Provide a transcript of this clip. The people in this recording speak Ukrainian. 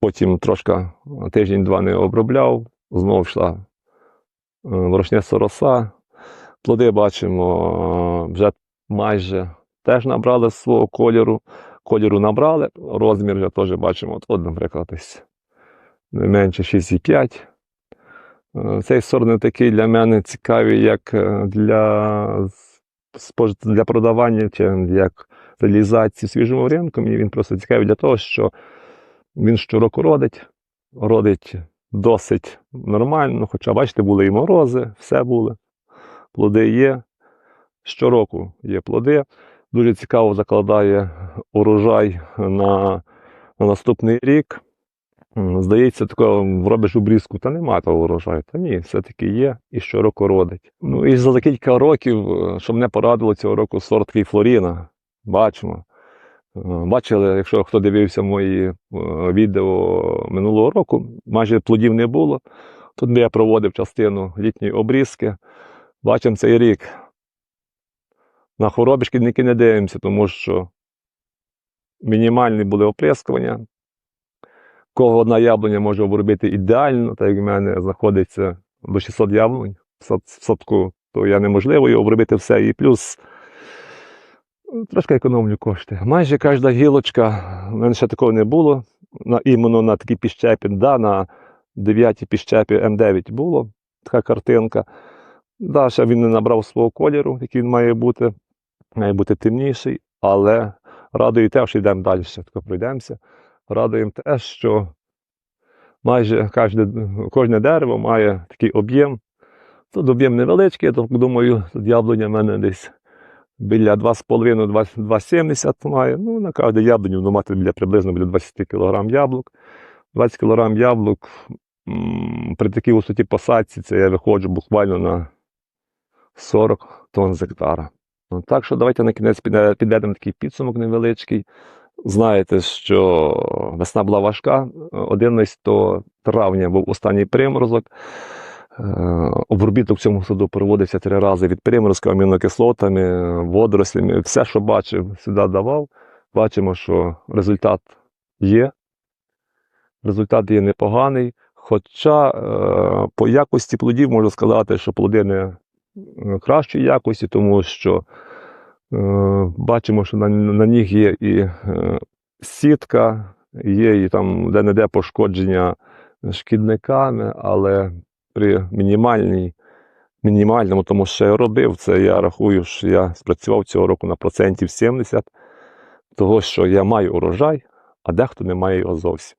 Потім трошки тиждень-два не обробляв, знову йшла е, ворошняста роса. Плоди бачимо, е, вже майже теж набрали свого кольору. Кольору набрали, розмір вже теж бачимо. От, от наприклад, ось менше 6,5. Е, Цей сорт не такий для мене цікавий, як е, для, для продавання чи як реалізації свіжого ринку. Мені він просто цікавий для того, що він щороку родить, родить досить нормально. Хоча, бачите, були і морози, все було. Плоди є. Щороку є плоди. Дуже цікаво закладає урожай на, на наступний рік. Здається, такого робиш обрізку, та нема того урожаю. Та ні, все-таки є і щороку родить. Ну і за кілька років, е, що мене порадило цього року сорт Флоріна. Бачимо. Бачили, якщо хто дивився мої е, відео минулого року, майже плодів не було. Тут я проводив частину літньої обрізки. Бачимо цей рік. На хвороби шкідники не дивимося, тому що мінімальні були оприскування. Кого одна яблуня може обробити ідеально, так як в мене знаходиться до 600 яблунь в садку, то я неможливо його обробити все. І плюс трошки економлю кошти. Майже кожна гілочка, в мене ще такого не було. На, іменно на такій піщепі, да, на 9 піщепі М9 було така картинка. Да, ще він не набрав свого кольору, який він має бути. Має бути темніший, але радує те, що йдемо далі, тако пройдемося. Радуємо те, що майже кожне, кожне дерево має такий об'єм. Тут об'єм невеличкий, я думаю, тут яблуня в мене десь біля 2,5-2,70 має. Ну, на кожне яблуню воно мати біля, приблизно біля 20 кг яблук. 20 кг яблук м, при такій висоті посадці це я виходжу буквально на 40 тонн з гектара. Ну, Так що давайте на кінець підведемо такий підсумок невеличкий. Знаєте, що весна була важка. 11 травня був останній приморозок. Е, Обробіток в цьому саду проводився три рази від приморозка, амінокислотами, водорослями. Все, що бачив, сюди давав. Бачимо, що результат є. Результат є непоганий. Хоча е, по якості плодів можу сказати, що плоди не е, кращої якості, тому що е, бачимо, що на, на них є і е, сітка, є і там де-не-де пошкодження шкідниками, але при мінімальній, мінімальному, тому що я робив це, я рахую, що я спрацював цього року на процентів 70, того, що я маю урожай, а дехто не має його зовсім.